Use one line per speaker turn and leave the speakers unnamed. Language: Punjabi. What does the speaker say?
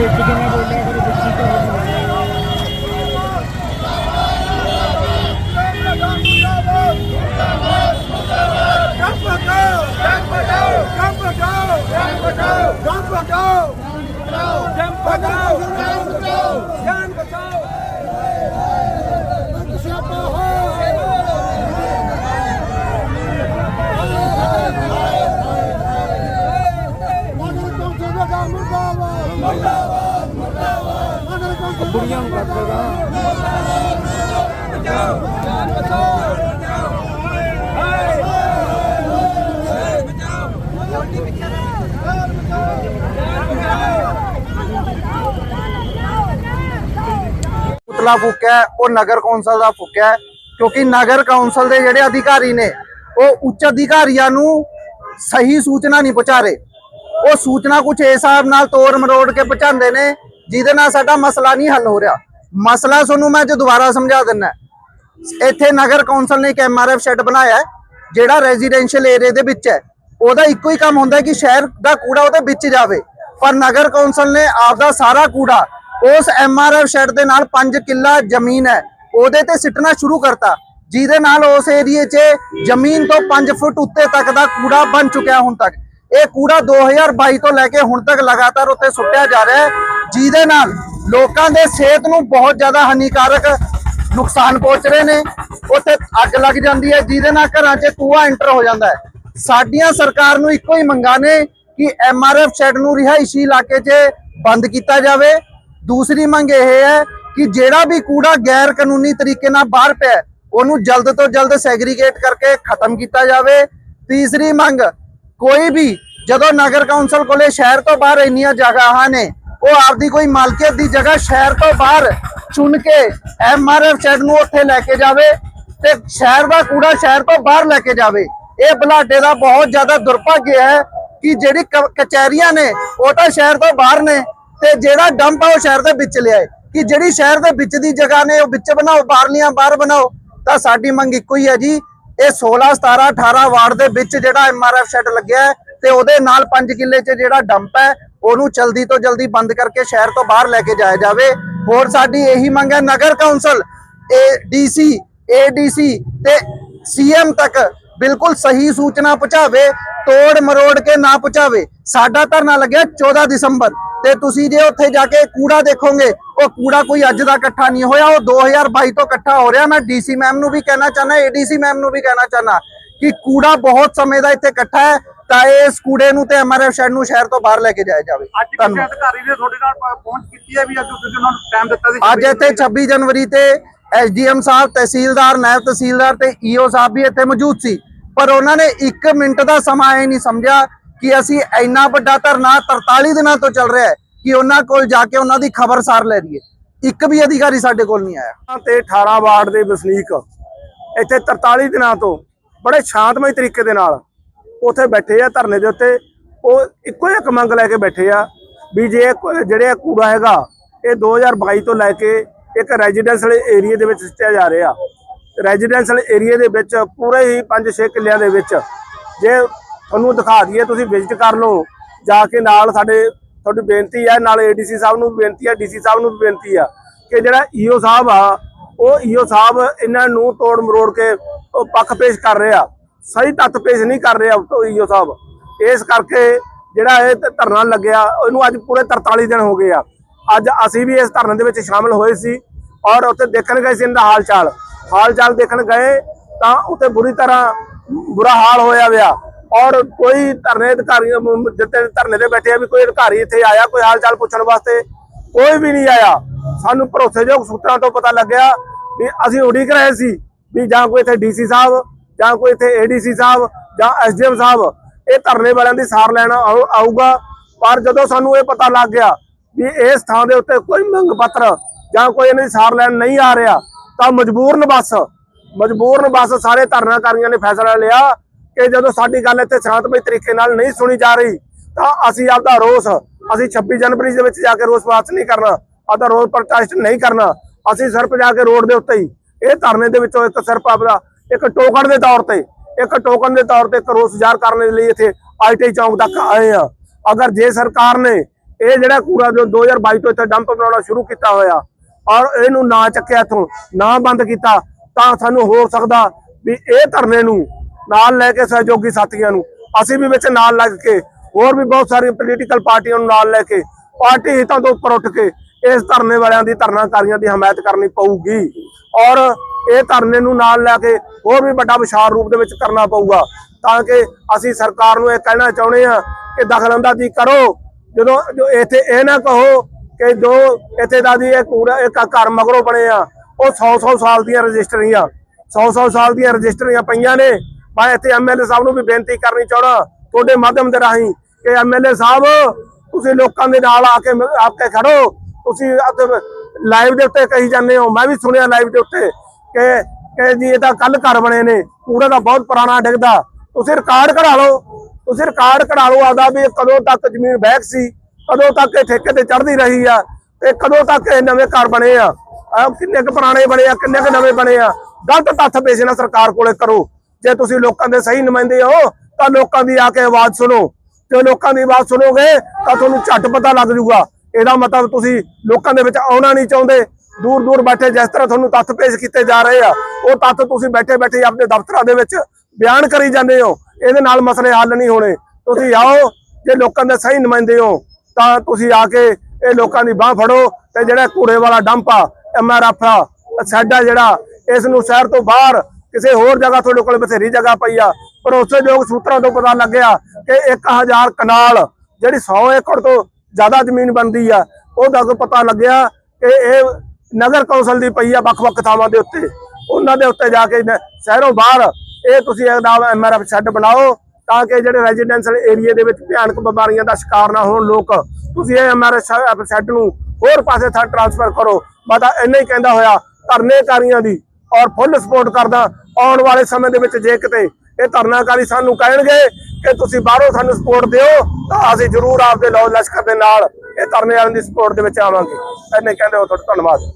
ਇੱਕ ਜਣਾ ਬੋਲਿਆ ਕਰੋ ਬੱਚੀ ਕਰੋ ਬੁੜੀਆਂ ਨੂੰ ਕੱਟ ਦੇਗਾ
ਪੁਤਲਾ ਫੂਕਿਆ ਹੈ, ਉਹ ਨਗਰ ਕੌਂਸਲ ਦਾ ਫੂਕਿਆ ਹੈ, ਕਿਉਂਕਿ ਨਗਰ ਕੌਂਸਲ ਦੇ ਜਿਹੜੇ ਅਧਿਕਾਰੀ ਨੇ ਉਹ ਉੱਚ ਅਧਿਕਾਰੀਆਂ ਨੂੰ ਸਹੀ ਸੂਚਨਾ ਨਹੀਂ ਪਹੁੰਚਾ ਰਹੇ। ਉਹ ਸੂਚਨਾ ਕੁਝ ਇਸ ਹਿਸਾਬ ਨਾਲ ਤੋੜ ਮਰੋੜ ਕੇ ਪਹੁੰਚਾਉਂਦੇ ਨੇ ਜਿਹਦੇ ਨਾਲ ਸਾਡਾ ਮਸਲਾ ਨਹੀਂ ਹੱਲ ਹੋ ਰਿਹਾ। ਮਸਲਾ ਤੁਹਾਨੂੰ ਮੈਂ ਜੋ ਦੁਬਾਰਾ ਸਮਝਾ ਦਿੰਦਾ ਇੱਥੇ ਨਗਰ ਕੌਂਸਲ ਨੇ ਇੱਕ ਐਮਆਰਐਫ ਸ਼ੈੱਡ ਬਣਾਇਆ ਜਿਹੜਾ ਰੈਜ਼ੀਡੈਂਸ਼ੀਅਲ ਏਰੀਆ ਦੇ ਵਿੱਚ ਹੈ। ਉਹਦਾ ਇੱਕੋ ਹੀ ਕੰਮ ਹੁੰਦਾ ਕਿ ਸ਼ਹਿਰ ਦਾ ਕੂੜਾ ਉਹਦੇ ਵਿੱਚ ਜਾਵੇ। ਪਰ ਨਗਰ ਕੌਂਸਲ ਨੇ ਆਪਦਾ ਸਾਰਾ ਕੂੜਾ ਉਸ ਐਮਆਰਐਫ ਸ਼ੈੱਡ ਦੇ ਨਾਲ 5 ਕਿੱਲਾ ਜ਼ਮੀਨ ਹੈ, ਉਹਦੇ ਤੇ ਸਿੱਟਣਾ ਸ਼ੁਰੂ ਕਰਤਾ। ਜਿਹਦੇ ਨਾਲ ਉਸ ਏਰੀਏ 'ਚ ਜ਼ਮੀਨ ਤੋਂ 5 ਫੁੱਟ ਉੱਤੇ ਤੱਕ ਦਾ ਕੂੜਾ ਬਣ ਚੁੱਕਿਆ ਹੁਣ ਤੱਕ। ਇਹ ਕੂੜਾ 2022 ਤੋਂ ਲੈ ਕੇ ਹੁਣ ਤੱਕ ਲਗਾਤਾਰ ਉੱਤੇ ਸੁੱਟਿਆ ਜਾ ਰਿਹਾ ਹੈ, ਜਿਹਦੇ ਨਾਲ ਲੋਕਾਂ ਦੇ ਸਿਹਤ ਨੂੰ ਬਹੁਤ ਜ਼ਿਆਦਾ ਹਾਨੀਕਾਰਕ ਨੁਕਸਾਨ ਪਹੁੰਚ ਰਹੇ ਨੇ। ਉੱਥੇ ਅੱਗ ਲੱਗ ਜਾਂਦੀ ਹੈ, ਜਿਹਦੇ ਨਾਲ ਘਰਾਂ 'ਚ ਕੂਆ ਐਂਟਰ ਹੋ ਜਾਂਦਾ ਹੈ। ਸਾਡੀਆਂ ਸਰਕਾਰ ਨੂੰ ਇੱਕੋ ਹੀ ਮੰਗਾਂ ਨੇ ਕਿ ਐਮਆਰਐਫ ਸ਼ੈਡ ਨੂੰ ਰਿਹਾਇਸ਼ੀ ਇਲਾਕੇ 'ਚ ਬੰਦ ਕੀਤਾ ਜਾਵੇ। ਦੂਸਰੀ ਮੰਗ ਇਹ ਹੈ ਕਿ ਜਿਹੜਾ ਵੀ ਕੂੜਾ ਗੈਰ ਕਾਨੂੰਨੀ ਤਰੀਕੇ ਨਾਲ ਬਾਹਰ ਪਿਆ ਉਹਨੂੰ ਜਲਦ ਤੋਂ ਜਲਦ ਸੈਗਰੀਗੇਟ ਕਰਕੇ ਖਤਮ ਕੀਤਾ ਜਾਵੇ। ਤੀਸਰੀ ਮੰਗ ਕੋਈ ਵੀ, ਜਦੋਂ ਨਗਰ ਕੌਂਸਲ ਕੋਲੇ ਸ਼ਹਿਰ ਤੋਂ ਬਾਹਰ ਇੰਨੀਆਂ ਜਗ੍ਹਾਵਾਂ ਨੇ, ਉਹ ਆਪਦੀ ਕੋਈ ਮਾਲਕੀਅਤ ਦੀ ਜਗ੍ਹਾ ਸ਼ਹਿਰ ਤੋਂ ਬਾਹਰ ਚੁਣ ਕੇ ਐਮਆਰਐਫ ਸ਼ੈਡ ਨੂੰ ਉੱਥੇ ਲੈ ਕੇ ਜਾਵੇ ਤੇ ਸ਼ਹਿਰ ਦਾ ਕੂੜਾ ਸ਼ਹਿਰ ਤੋਂ ਬਾਹਰ ਲੈ ਕੇ ਜਾਵੇ। ਇਹ ਬਲਾਡੇ ਦਾ ਬਹੁਤ ਜ਼ਿਆਦਾ ਦੁਰਭਾਗਯ ਹੈ ਕਿ ਜਿਹੜੀ ਕ- ਕਚਹਿਰੀਆਂ ਨੇ, ਉਹ ਤਾਂ ਸ਼ਹਿਰ ਤੋਂ ਬਾਹਰ ਨੇ ਤੇ ਜਿਹੜਾ ਡੰਪ ਆ ਉਹ ਸ਼ਹਿਰ ਦੇ ਵਿੱਚ ਲਿਆਏ। ਕਿ ਜਿਹੜੀ ਸ਼ਹਿਰ ਦੇ ਵਿੱਚ ਦੀ ਜਗ੍ਹਾ ਨੇ, ਉਹ ਵਿੱਚ ਬਣਾਓ, ਬਾਹਰਲੀਆਂ ਬਾਹਰ ਬਣਾਓ, ਤਾਂ ਸਾਡੀ ਮੰਗ ਇੱਕੋ ਹੀ ਹੈ ਜੀ। ਇਹ 16 17 18 ਵਾਰਡ ਦੇ ਵਿੱਚ ਜਿਹੜਾ ਐਮਆਰਐਫ ਸ਼ੈਡ ਲੱਗਿਆ ਤੇ ਉਹਦੇ ਨਾਲ 5 ਕਿੱਲੇ 'ਚ ਜਿਹੜਾ ਡੰਪ ਹੈ, ਉਹਨੂੰ ਜਲਦੀ ਤੋਂ ਜਲਦੀ ਬੰਦ ਕਰਕੇ ਸ਼ਹਿਰ ਤੋਂ ਬਾਹਰ ਲੈ ਕੇ ਜਾਇਆ ਜਾਵੇ। ਹੋਰ ਸਾਡੀ ਇਹੀ ਮੰਗ ਹੈ, ਨਗਰ ਕੌਂਸਲ ਡੀਸੀ ਏਡੀਸੀ ਤੇ ਸੀਐਮ ਤੱਕ ਬਿਲਕੁਲ ਸਹੀ ਸੂਚਨਾ ਪਹੁੰਚਾਵੇ, ਤੋੜ ਮਰੋੜ ਕੇ ਨਾ ਪਹੁੰਚਾਵੇ। ਸਾਡਾ ਧਰਨਾ ਲੱਗਿਆ 14 ਦਸੰਬਰ। ਤੇ ਤੁਸੀਂ ਜੇ ਉੱਥੇ ਜਾ ਕੇ ਕੂੜਾ ਦੇਖੋਗੇ ਉਹ ਕੂੜਾ ਕੋਈ ਅੱਜ ਦਾ ਇਕੱਠਾ ਨਹੀਂ ਹੋਇਆ ਉਹ 2022 ਤੋਂ ਇਕੱਠਾ ਹੋ ਰਿਹਾ। ਮੈਂ ਡੀਸੀ ਮੈਮ ਨੂੰ ਵੀ ਕਹਿਣਾ ਚਾਹਨਾ ਏਡੀਸੀ ਮੈਮ ਨੂੰ ਵੀ ਕਹਿਣਾ ਚਾਹਨਾ ਕਿ ਕੂੜਾ ਬਹੁਤ ਸਮੇਂ ਦਾ ਇੱਥੇ ਇਕੱਠਾ ਹੈ ਤਾਂ ਇਸ ਕੂੜੇ ਨੂੰ ਤੇ ਐਮਆਰਐਫ ਸ਼ੈਡ ਨੂੰ ਸ਼ਹਿਰ ਤੋਂ ਬਾਹਰ ਲੈ ਕੇ ਜਾਇਆ ਜਾਵੇ।
ਅੱਜ ਕਿਸੇ ਅਧਿਕਾਰੀ ਨੇ ਤੁਹਾਡੇ ਨਾਲ ਪਹੁੰਚ ਕੀਤੀ ਹੈ ਵੀ ਅੱਜ ਤੁਸੀਂ ਉਹਨਾਂ ਨੂੰ ਟਾਈਮ ਦਿੱਤਾ ਸੀ?
ਅੱਜ ਇੱਥੇ 26 ਜਨਵਰੀ ਤੇ ਐਸਡੀਐਮ ਸਾਹਿਬ ਤਹਿਸੀਲਦਾਰ ਨਾਇਬ ਤਹਿਸੀਲਦਾਰ ਤੇ ਈਓ ਸਾਹਿਬ ਵੀ ਇੱਥੇ ਮੌਜੂਦ ਸੀ। ਪਰ ਉਹਨਾਂ ਨੇ 1 ਮਿੰਟ ਦਾ ਸਮਾਂ ਇਹ ਨਹੀਂ ਸਮਝਿਆ ਕਿ ਅਸੀਂ ਇੰਨਾ ਵੱਡਾ ਧਰਨਾ 43 ਦਿਨਾਂ ਤੋਂ ਚੱਲ ਰਿਹਾ ਹੈ ਕਿ ਉਹਨਾਂ ਕੋਲ ਜਾ ਕੇ ਉਹਨਾਂ ਦੀ ਖਬਰਸਾਰ ਲੈ ਲਈਏ। ਇੱਕ ਵੀ ਅਧਿਕਾਰੀ ਸਾਡੇ ਕੋਲ ਨਹੀਂ ਆਇਆ।
ਤੇ 18 ਵਾਰਡ ਦੇ ਵਸਨੀਕ ਇੱਥੇ 43 ਦਿਨਾਂ ਤੋਂ ਬੜੇ ਸ਼ਾਂਤਮਈ ਤਰੀਕੇ ਦੇ ਨਾਲ ਉੱਥੇ ਬੈਠੇ ਆ ਧਰਨੇ ਦੇ ਉੱਤੇ। ਉਹ ਇੱਕੋ ਇੱਕ ਮੰਗ ਲੈ ਕੇ ਬੈਠੇ ਆ ਵੀ ਜੇ ਇਹ ਜਿਹੜੇ ਇਹ ਕੂੜਾ ਹੈਗਾ, ਇਹ 2022 ਤੋਂ ਲੈ ਕੇ ਇੱਕ ਰੈਜ਼ੀਡੈਂਸ਼ੀਅਲ ਏਰੀਆ ਦੇ ਵਿੱਚ ਸਿੱਟਿਆ ਜਾ ਰਿਹਾ। ਰੈਜ਼ੀਡੈਂਸ਼ੀਅਲ ਏਰੀਆ ਦੇ ਵਿੱਚ ਪੂਰੇ ਹੀ 5-6 ਕਿੱਲਿਆਂ ਦੇ ਵਿੱਚ ਜੇ ਤੁਹਾਨੂੰ ਦਿਖਾ ਦਈਏ, ਤੁਸੀਂ ਵਿਜ਼ਿਟ ਕਰ ਲਓ। ਜਾ ਕੇ ਨਾਲ ਸਾਡੇ, ਤੁਹਾਡੀ ਬੇਨਤੀ ਹੈ, ਨਾਲ ਏਡੀਸੀ ਸਾਹਿਬ ਨੂੰ ਵੀ ਬੇਨਤੀ ਹੈ ਡੀਸੀ ਸਾਹਿਬ ਨੂੰ ਵੀ ਬੇਨਤੀ ਆ ਕਿ ਜਿਹੜਾ ਈਓ ਸਾਹਿਬ ਆ, ਉਹ ਈਓ ਸਾਹਿਬ ਇਹਨਾਂ ਨੂੰ ਤੋੜ ਮਰੋੜ ਕੇ ਉਹ ਪੱਖ ਪੇਸ਼ ਕਰ ਰਿਹਾ ਸਹੀ ਤੱਤ ਪੇਸ਼ ਨਹੀਂ ਕਰ ਰਿਹਾ ਉਹ ਈਓ ਸਾਹਿਬ। ਇਸ ਕਰਕੇ ਜਿਹੜਾ ਇਹ ਧਰਨਾ ਲੱਗਿਆ, ਉਹਨੂੰ ਅੱਜ ਪੂਰੇ 43 ਦਿਨ ਹੋ ਗਏ ਆ। ਅੱਜ ਅਸੀਂ ਵੀ ਇਸ ਧਰਨੇ ਦੇ ਵਿੱਚ ਸ਼ਾਮਲ ਹੋਏ ਸੀ ਔਰ ਉੱਥੇ ਦੇਖਣ ਗਏ ਸੀ ਇਹਦਾ ਹਾਲ ਚਾਲ। ਹਾਲ ਚਾਲ ਦੇਖਣ ਗਏ ਤਾਂ ਉੱਥੇ ਬੁਰੀ ਤਰ੍ਹਾਂ ਬੁਰਾ ਹਾਲ ਹੋਇਆ ਵਿਆ ਔਰ ਕੋਈ ਧਰਨੇ ਅਧਿਕਾਰੀ ਜਿੱਤੇ ਧਰਨੇ ਤੇ ਬੈਠੇ ਆ ਵੀ ਕੋਈ ਅਧਿਕਾਰੀ ਇੱਥੇ ਆਇਆ, ਕੋਈ ਹਾਲ ਚਾਲ ਪੁੱਛਣ ਵਾਸਤੇ, ਕੋਈ ਵੀ ਨਹੀਂ ਆਇਆ। ਸਾਨੂੰ ਭਰੋਸੇਯੋਗ ਸੂਤਰਾਂ ਤੋਂ ਪਤਾ ਲੱਗਿਆ ਵੀ ਅਸੀਂ ਉਡੀਕ ਰਹੇ ਸੀ ਵੀ ਜਾਂ ਕੋਈ ਇੱਥੇ ਡੀਸੀ ਸਾਹਿਬ, ਜਾਂ ਕੋਈ ਇੱਥੇ ਏਡੀਸੀ ਸਾਹਿਬ, ਜਾਂ ਐਸਡੀਐਮ ਸਾਹਿਬ, ਇਹ ਧਰਨੇ ਵਾਲਿਆਂ ਦੀ ਸਾਰ ਲੈਣ ਆਊਗਾ। ਪਰ ਜਦੋਂ ਸਾਨੂੰ ਇਹ ਪਤਾ ਲੱਗ ਗਿਆ ਵੀ ਇਸ ਥਾਂ ਦੇ ਉੱਤੇ ਕੋਈ ਮੰਗ ਪੱਤਰ ਜਾਂ ਕੋਈ ਇਹਨਾਂ ਦੀ ਸਾਰ ਲੈਣ ਨਹੀਂ ਆ ਰਿਹਾ, ਤਾਂ ਮਜਬੂਰਨ ਬਸ ਮਜਬੂਰਨ ਬਸ ਸਾਰੇ ਧਰਨਾਕਾਰੀਆਂ ਨੇ ਫੈਸਲਾ ਲਿਆ ਕਿ ਜਦੋਂ ਸਾਡੀ ਗੱਲ ਇੱਥੇ ਸ਼ਾਂਤਮਈ ਤਰੀਕੇ ਨਾਲ ਨਹੀਂ ਸੁਣੀ ਜਾ ਰਹੀ, ਤਾਂ ਅਸੀਂ ਆਪਦਾ ਰੋਸ, ਅਸੀਂ 26 ਜਨਵਰੀ ਦੇ ਵਿੱਚ ਜਾ ਕੇ ਰੋਸ ਪ੍ਰਦਰਸ਼ਨ ਨਹੀਂ ਕਰਨਾ, ਆਪਦਾ ਰੋਸ ਪ੍ਰੋਟੈਸਟ ਨਹੀਂ ਕਰਨਾ, ਅਸੀਂ ਸਿਰਫ ਜਾ ਕੇ ਰੋਡ ਦੇ ਉੱਤੇ ਹੀ, ਇਹ ਧਰਨੇ ਦੇ ਵਿੱਚੋਂ ਇੱਕ ਸਿਰਫ ਆਪਦਾ ਇੱਕ ਟੋਕਨ ਦੇ ਤੌਰ ਤੇ, ਇੱਕ ਟੋਕਨ ਦੇ ਤੌਰ ਤੇ ਇੱਕ ਰੋਸ ਜ਼ਾਹਰ ਕਰਨ ਦੇ ਲਈ ਇੱਥੇ ਆਈਟੀ ਚੌਂਕ ਤੱਕ ਆਏ ਆ ਅਗਰ ਜੇ ਸਰਕਾਰ ਨੇ ਇਹ ਜਿਹੜਾ ਕੂੜਾ ਜੋ 2022 ਤੋਂ ਇੱਥੇ ਡੰਪ ਬਣਾਉਣਾ ਸ਼ੁਰੂ ਕੀਤਾ ਹੋਇਆ, ਔਰ ਇਹਨੂੰ ਨਾ ਚੱਕਿਆ ਇਥੋਂ, ਨਾ ਬੰਦ ਕੀਤਾ, ਤਾਂ ਸਾਨੂੰ ਹੋ ਸਕਦਾ ਵੀ ਇਹ ਧਰਨੇ ਨੂੰ ਨਾਲ ਲੈ ਕੇ ਸਹਿਯੋਗੀ ਸਾਥੀਆਂ ਨੂੰ। ਅਸੀਂ ਵੀ ਵਿੱਚ ਨਾਲ ਲੱਗ ਕੇ, ਹੋਰ ਵੀ ਬਹੁਤ ਸਾਰੀਆਂ ਪੋਲੀਟੀਕਲ ਪਾਰਟੀਆਂ ਨੂੰ ਨਾਲ ਲੈ ਕੇ, ਪਾਰਟੀ ਹਿੱਤਾਂ ਤੋਂ ਉੱਪਰ ਉੱਠ ਕੇ ਇਸ ਧਰਨੇ ਵਾਲਿਆਂ ਦੀ, ਧਰਨਾਕਾਰੀਆਂ ਦੀ ਹਮਾਇਤ ਕਰਨੀ ਪਊਗੀ। ਔਰ ਇਹ ਧਰਨੇ ਨੂੰ ਨਾਲ ਲੈ ਕੇ ਹੋਰ ਵੀ ਵੱਡਾ ਵਿਸ਼ਾਲ ਰੂਪ ਦੇ ਵਿੱਚ ਕਰਨਾ ਪਊਗਾ। ਤਾਂ ਕਿ ਅਸੀਂ ਸਰਕਾਰ ਨੂੰ ਇਹ ਕਹਿਣਾ ਚਾਹੁੰਦੇ ਆ ਕਿ ਦਖਲਅੰਦਾਜ਼ੀ ਕਰੋ। ਜਦੋਂ ਇੱਥੇ ਇਹ ਨਾ ਕਹੋ ਕਿ ਜੋ ਇੱਥੇ ਦਾ ਦੀ ਇਹ ਕੂੜਾ ਇੱਕ ਘਰ ਮਗਰੋਂ ਬਣੇ ਆ, ਉਹ 100 100 ਸਾਲ ਦੀਆਂ ਰਜਿਸਟਰੀਆਂ 100 100 ਸਾਲ ਦੀਆਂ ਰਜਿਸਟਰੀਆਂ ਪਈਆਂ ਨੇ। ਮੈਂ ਇੱਥੇ ਐਮਐਲਏ ਸਾਹਿਬ ਨੂੰ ਵੀ ਬੇਨਤੀ ਕਰਨੀ ਚਾਹਣਾ, ਤੁਹਾਡੇ ਮਾਧਿਅਮ ਦੇ ਰਾਹੀਂ ਕਿ ਐਮਐਲਏ ਸਾਹਿਬ, ਤੁਸੀਂ ਲੋਕਾਂ ਦੇ ਨਾਲ ਆ ਕੇ ਮ- ਖੜੋ। ਤੁਸੀਂ ਲਾਈਵ ਦੇ ਉੱਤੇ ਕਹੀ ਜਾਂਦੇ ਹੋ, ਮੈਂ ਵੀ ਸੁਣਿਆ ਲਾਈਵ ਦੇ ਉੱਤੇ ਕਿ ਕਿ ਜੀ ਇਹ ਤਾਂ ਕੱਲ ਘਰ ਬਣੇ ਨੇ ਕੂੜਾ ਤਾਂ ਬਹੁਤ ਪੁਰਾਣਾ ਡਿੱਗਦਾ। ਤੁਸੀਂ ਰਿਕਾਰਡ ਕਢਾ ਲਓ। ਤੁਸੀਂ ਰਿਕਾਰਡ ਕਢਾ ਲਓ ਆਦਾ ਵੀ ਕਦੋਂ ਤੱਕ ਜ਼ਮੀਨ ਬੈਕ ਸੀ, ਕਦੋਂ ਤੱਕ ਇਹ ਠੇਕੇ ਤੇ ਚੜ੍ਹਦੀ ਰਹੀ ਆ ਤੇ ਕਦੋਂ ਤੱਕ ਇਹ ਨਵੇਂ ਘਰ ਬਣੇ ਆ। ਕਿੰਨੇ ਕੁ ਪੁਰਾਣੇ ਬਣੇ ਆ, ਕਿੰਨੇ ਕੁ ਨਵੇਂ ਬਣੇ ਆ। ਗਲਤ ਤੱਥ ਪੇਸ਼ ਨਾ ਸਰਕਾਰ ਕੋਲੇ ਕਰੋ। ਜੇ ਤੁਸੀਂ ਲੋਕਾਂ ਦੇ ਸਹੀ ਨੁਮਾਇੰਦੇ ਹੋ, ਤਾਂ ਲੋਕਾਂ ਦੀ ਆ ਕੇ ਆਵਾਜ਼ ਸੁਣੋ। ਤੇ ਲੋਕਾਂ ਦੀ ਆਵਾਜ਼ ਸੁਣੋਗੇ, ਤਾਂ ਤੁਹਾਨੂੰ ਝੱਟ ਪਤਾ ਲੱਗ ਜੂਗਾ ਇਹਦਾ ਮਤਲਬ ਤੁਸੀਂ ਲੋਕਾਂ ਦੇ ਵਿੱਚ ਆਉਣਾ ਨਹੀਂ ਚਾਹੁੰਦੇ। ਦੂਰ ਦੂਰ ਬੈਠੇ ਜਿਸ ਤਰ੍ਹਾਂ ਤੁਹਾਨੂੰ ਤੱਥ ਪੇਸ਼ ਕੀਤੇ ਜਾ ਰਹੇ ਆ, ਉਹ ਤੱਥ ਤੁਸੀਂ ਬੈਠੇ ਬੈਠੇ ਆਪਣੇ ਦਫ਼ਤਰਾਂ ਦੇ ਵਿੱਚ ਬਿਆਨ ਕਰੀ ਜਾਂਦੇ ਹੋ। ਇਹਦੇ ਨਾਲ ਮਸਲੇ ਹੱਲ ਨਹੀਂ ਹੋਣੇ। ਤੁਸੀਂ ਆਓ, ਜੇ ਲੋਕਾਂ ਦੇ ਸਹੀ ਨੁਮਾਇੰਦੇ ਹੋ, ਤਾਂ ਤੁਸੀਂ ਆ ਕੇ ਇਹ ਲੋਕਾਂ ਦੀ ਬਾਹ ਫੜੋ ਤੇ ਜਿਹੜਾ ਕੂੜੇ ਵਾਲਾ ਡੰਪ ਆ ਐਮਆਰਐਫ ਆ, ਸਾਡਾ ਜਿਹੜਾ, ਇਸ ਨੂੰ ਸ਼ਹਿਰ ਤੋਂ ਬਾਹਰ ਕਿਸੇ ਹੋਰ ਜਗ੍ਹਾ ਤੁਹਾਡੇ ਕੋਲ ਬਥੇਰੀ ਜਗ੍ਹਾ ਪਈ ਆ ਭਰੋਸੇਯੋਗ ਸੂਤਰਾਂ ਤੋਂ ਪਤਾ ਲੱਗਿਆ ਕਿ 1000 ਕਨਾਲ ਜਿਹੜੀ 100 ਏਕੜ ਤੋਂ ਜ਼ਿਆਦਾ ਜ਼ਮੀਨ ਬਣਦੀ ਆ, ਉਹਦਾ ਕੋ ਪਤਾ ਲੱਗਿਆ ਕਿ ਇਹ ਨਗਰ ਕੌਂਸਲ ਦੀ ਪਈ ਆ ਵੱਖ-ਵੱਖ ਥਾਵਾਂ ਦੇ ਉੱਤੇ। ਉਹਨਾਂ ਦੇ ਉੱਤੇ ਜਾ ਕੇ ਸ਼ਹਿਰੋਂ ਬਾਹਰ ਇਹ ਤੁਸੀਂ ਇਹਦਾ ਐਮਆਰਐਫ ਸ਼ੈੱਡ ਬਣਾਓ ਤਾਂ ਕਿ ਜਿਹੜੇ ਰੈਜ਼ੀਡੈਂਸ਼ੀਅਲ ਏਰੀਆ ਦੇ ਵਿੱਚ ਭਿਆਨਕ ਬਿਮਾਰੀਆਂ ਦਾ ਸ਼ਿਕਾਰ ਨਾ ਹੋਣ ਲੋਕ, ਤੁਸੀਂ ਇਹ ਐਮਆਰਐਫ ਸ਼ੈੱਡ ਨੂੰ ਹੋਰ ਪਾਸੇ ਥਾਂ ਟ੍ਰਾਂਸਫਰ ਕਰੋ। ਮੈਂ ਤਾਂ ਇੰਨਾ ਹੀ ਕਹਿੰਦਾ ਹੋਇਆ ਧਰਨੇਕਾਰੀਆਂ ਦੀ ਔਰ ਫੁੱਲ ਸਪੋਰਟ ਕਰਦਾ ਆਉਣ ਵਾਲੇ ਸਮੇਂ ਦੇ ਵਿੱਚ ਜੇ ਕਿਤੇ ਇਹ ਧਰਨਾਕਾਰੀ ਸਾਨੂੰ ਕਹਿਣਗੇ ਕਿ ਤੁਸੀਂ ਬਾਹਰੋਂ ਸਾਨੂੰ ਸਪੋਰਟ ਦਿਓ, ਤਾਂ ਅਸੀਂ ਜ਼ਰੂਰ ਆਪਦੇ ਲੋ ਲਸ਼ਕਰ ਦੇ ਨਾਲ ਇਹ ਧਰਨੇ ਵਾਲਿਆਂ ਦੀ ਸਪੋਰਟ ਦੇ ਵਿੱਚ ਆਵਾਂਗੇ। ਇਹਨੇ ਕਹਿੰਦੇ ਹੋ ਤੁਹਾਡਾ ਧੰਨਵਾਦ।